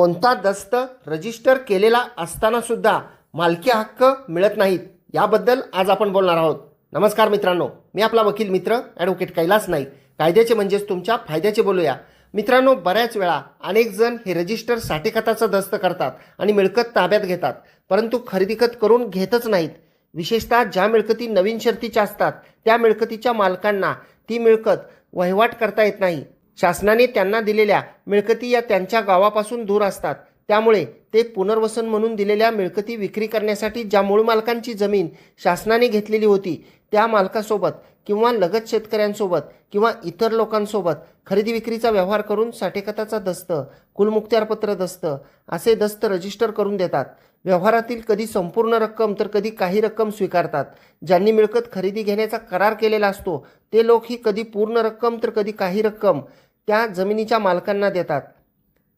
कोणता दस्त रजिस्टर केलेला असताना सुद्धा मालकी हक्क मिळत नाहीत याबद्दल आज आपण बोलणार आहोत. नमस्कार मित्रांनो मी आपला वकील मित्र ॲडव्होकेट कैलास नाईक. कायद्याचे म्हणजेच तुमच्या फायद्याचे बोलूया. मित्रांनो बऱ्याच वेळा अनेक जण हे रजिस्टर साठेखताचा दस्त करतात आणि मिळकत ताब्यात घेतात परंतु खरेदीखत करून घेतच नाहीत. विशेषतः ज्या मिळकती नवीन शर्तीच्या असतात त्या मिळकतीच्या मालकांना ती मिळकत वहिवाट करता येत नाही. शासनाने त्यांना दिलेल्या मिळकती या त्यांच्या गावापासून दूर असतात. त्यामुळे ते पुनर्वसन म्हणून दिलेल्या मिळकती विक्री करण्यासाठी ज्या मूळ मालकांची जमीन शासनाने घेतलेली होती त्या मालकासोबत किंवा लगत शेतकऱ्यांसोबत किंवा इतर लोकांसोबत खरेदी विक्रीचा व्यवहार करून साठेखताचा दस्त कुलमुक्त्यारपत्र दस्त असे दस्त रजिस्टर करून देतात. व्यवहारातील कधी संपूर्ण रक्कम तर कधी काही रक्कम स्वीकारतात. ज्यांनी मिळकत खरेदी घेण्याचा करार केलेला असतो ते लोक ही कधी पूर्ण रक्कम तर कधी काही रक्कम त्या जमिनीच्या मालकांना देतात.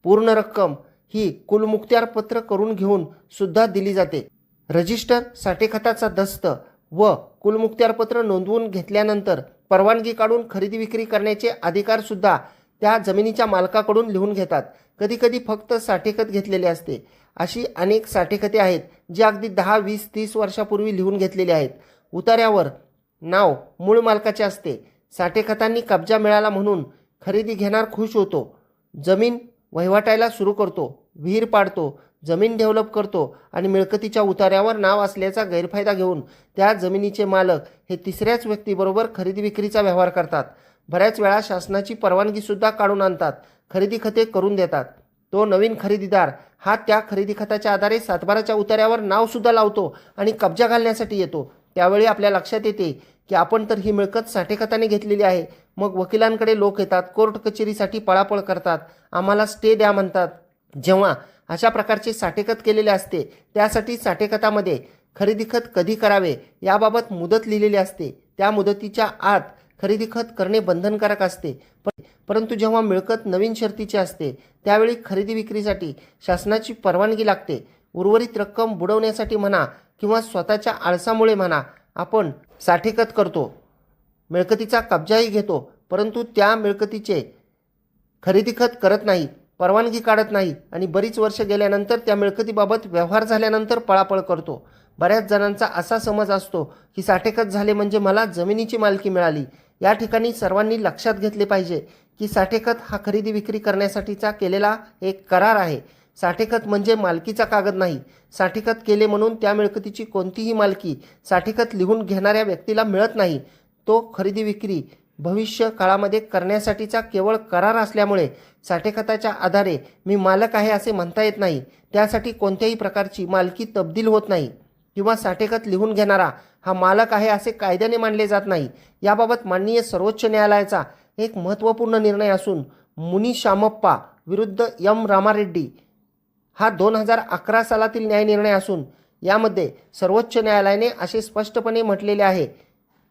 पूर्ण रक्कम ही कुलमुक्त्यारपत्र करून घेऊन सुद्धा दिली जाते. रजिस्टर साठेखताचा दस्त व कुलमुक्त्यारपत्र नोंदवून घेतल्यानंतर परवानगी काढून खरेदी विक्री करण्याचे अधिकारसुद्धा त्या जमिनीच्या मालकाकडून लिहून घेतात. कधीकधी फक्त साठेखत घेतलेले असते. अशी अनेक साठेखते आहेत जी अगदी दहा वीस तीस वर्षापूर्वी लिहून घेतलेली आहेत. उतार्यावर नाव मूळ मालकाचे असते. साठेखतांनी कब्जा मिळाला म्हणून खरेदी घेणार खुश होतो. जमीन वहिवाटायला सुरू करतो विहीर पाडतो जमीन डेव्हलप करतो आणि मिळकतीच्या उतार्यावर नाव असल्याचा गैरफायदा घेऊन त्या जमिनीचे मालक हे तिसऱ्याच व्यक्तीबरोबर खरेदी विक्रीचा व्यवहार करतात. बऱ्याच वेळा शासनाची परवानगीसुद्धा काढून आणतात खरेदी खते करून देतात. तो नवीन खरेदीदार हा त्या खरेदी खताच्या आधारे सातबाराच्या उतार्यावर नावसुद्धा लावतो आणि कब्जा घालण्यासाठी येतो. त्यावेळी आपल्या लक्षात येते की आपण तर ही मिळकत साठेखताने घेतलेली आहे. मग वकिलांकडे लोक येतात कोर्ट कचेरीसाठी पळापळ करतात आम्हाला स्टे द्या म्हणतात. जेव्हा अशा प्रकारचे साठेखत केलेले असते त्यासाठी साठेखतामध्ये खरेदी खत कधी करावे याबाबत मुदत लिहिलेली असते. त्या मुदतीच्या आत खरेदी खत करणे बंधनकारक असते. पण परंतु जेव्हा मिळकत नवीन शर्तीची असते त्यावेळी खरेदी विक्रीसाठी शासनाची परवानगी लागते. उर्वरित रक्कम बुडवण्यासाठी म्हणा किंवा स्वतःच्या आळसामुळे म्हणा आपण साठेखत करतो. मिळकतीचा कब्जाही घेतो परंतु त्या मिळकतीचे खरेदी खत करत नाही परवानगी काढत नाही आणि बरीच वर्ष गेल्यानंतर त्या मिळकतीबाबत व्यवहार झाल्यानंतर पळापळ करतो. बऱ्याच जणांचा असा समज असतो की साठेखत झाले म्हणजे मला जमिनीची मालकी मिळाली. या ठिकाणी सर्वांनी लक्षात घेतले पाहिजे की साठेखत हा खरेदी विक्री करण्यासाठीचा केलेला एक करार आहे. साठेखत म्हणजे मालकीचा कागद नाही. साठेखत केले म्हणून त्या मिळकतीची कोणतीही मालकी साठेखत लिहून घेणाऱ्या व्यक्तीला मिळत नाही. तो खरेदी विक्री भविष्य काळामध्ये करण्यासाठीचा केवळ करार असल्यामुळे साठेखताच्या आधारे मी मालक आहे असे म्हणता येत नाही. त्यासाठी कोणत्याही प्रकारची मालकी तब्दील होत नाही. किंवा साठेखत लिहून घेणारा हा मालक आहे असे कायद्याने मानले जात नाही. याबाबत माननीय सर्वोच्च न्यायालयाचा एक महत्त्वपूर्ण निर्णय असून मुनी शामप्पा विरुद्ध यम रामारेड्डी हा दोन हजार अकरा सालातील न्यायनिर्णय असून यामध्ये सर्वोच्च न्यायालयाने असे स्पष्टपणे म्हटलेले आहे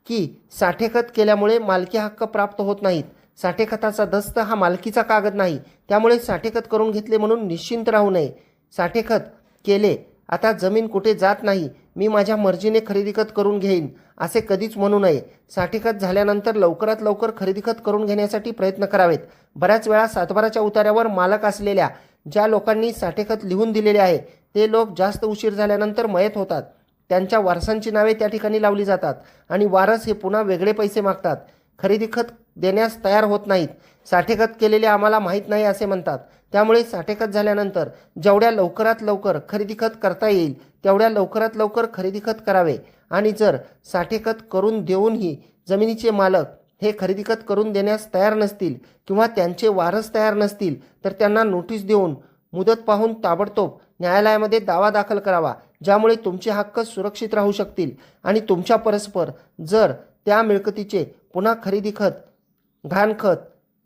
की साठेखत केल्यामुळे मालकी हक्क प्राप्त होत नाहीत. साठेखताचा दस्त हा मालकीचा कागद नाही. त्यामुळे साठेखत करून घेतले म्हणून निश्चिंत राहू नये. साठेखत केले आता जमीन कुठे जात नाही मी माझ्या मर्जीने खरेदी खत करून घेईन असे कधीच म्हणू नये. साठीखत झाल्यानंतर लवकरात लवकर खरेदी खत करून घेण्यासाठी प्रयत्न करावेत. बऱ्याच वेळा सातबाराच्या उतार्यावर मालक असलेल्या ज्या लोकांनी साठेखत लिहून दिलेले आहे ते लोक जास्त उशीर झाल्यानंतर मयत होतात. त्यांच्या वारसांची नावे त्या ठिकाणी लावली जातात आणि वारस हे पुन्हा वेगळे पैसे मागतात. खरेदी खत देण्यास तयार होत नाहीत. साठेखत केलेले आम्हाला माहीत नाही असे म्हणतात. त्यामुळे साठेखत झाल्यानंतर जेवढ्या लवकरात लवकर खरेदी खत करता येईल तेवढ्या लवकरात लवकर खरेदी खत करावे. आणि जर साठेखत करून देऊनही जमिनीचे मालक हे खरेदी खत करून देण्यास तयार नसतील किंवा त्यांचे वारस तयार नसतील तर त्यांना नोटीस देऊन मुदत पाहून ताबडतोब न्यायालयामध्ये दावा दाखल करावा ज्यामुळे तुमचे हक्क सुरक्षित राहू शकतील. आणि तुमच्या परस्पर जर त्या मिळकतीचे पुन्हा खरेदी खत घाणखत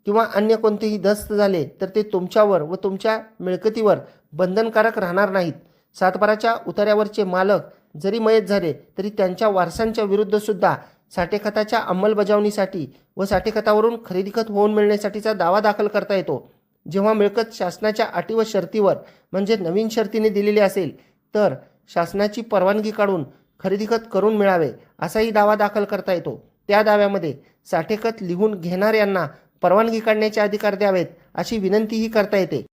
किंवा अन्य कोणतेही दस्त झाले तर ते तुमच्यावर व तुमच्या मिळकतीवर बंधनकारक राहणार नाहीत. सातबाराच्या उतार्यावरचे मालक जरी मयत झाले तरी त्यांच्या वारसांच्या विरुद्धसुद्धा साठेखताच्या अंमलबजावणीसाठी व साठेखतावरून खरेदी खत होऊन मिळण्यासाठीचा दावा दाखल करता येतो. जेव्हा मिळकत शासनाच्या अटी व शर्तीवर म्हणजे नवीन शर्तीने दिलेली असेल तर शासनाची परवानगी काढून खरेदी खत करून मिळावे असाही दावा दाखल करता येतो. त्या दाव्यामध्ये साठेखत लिहून घेणाऱ्यांना परवानगी काढण्याचे अधिकार द्यावेत अशी विनंतीही करता येते.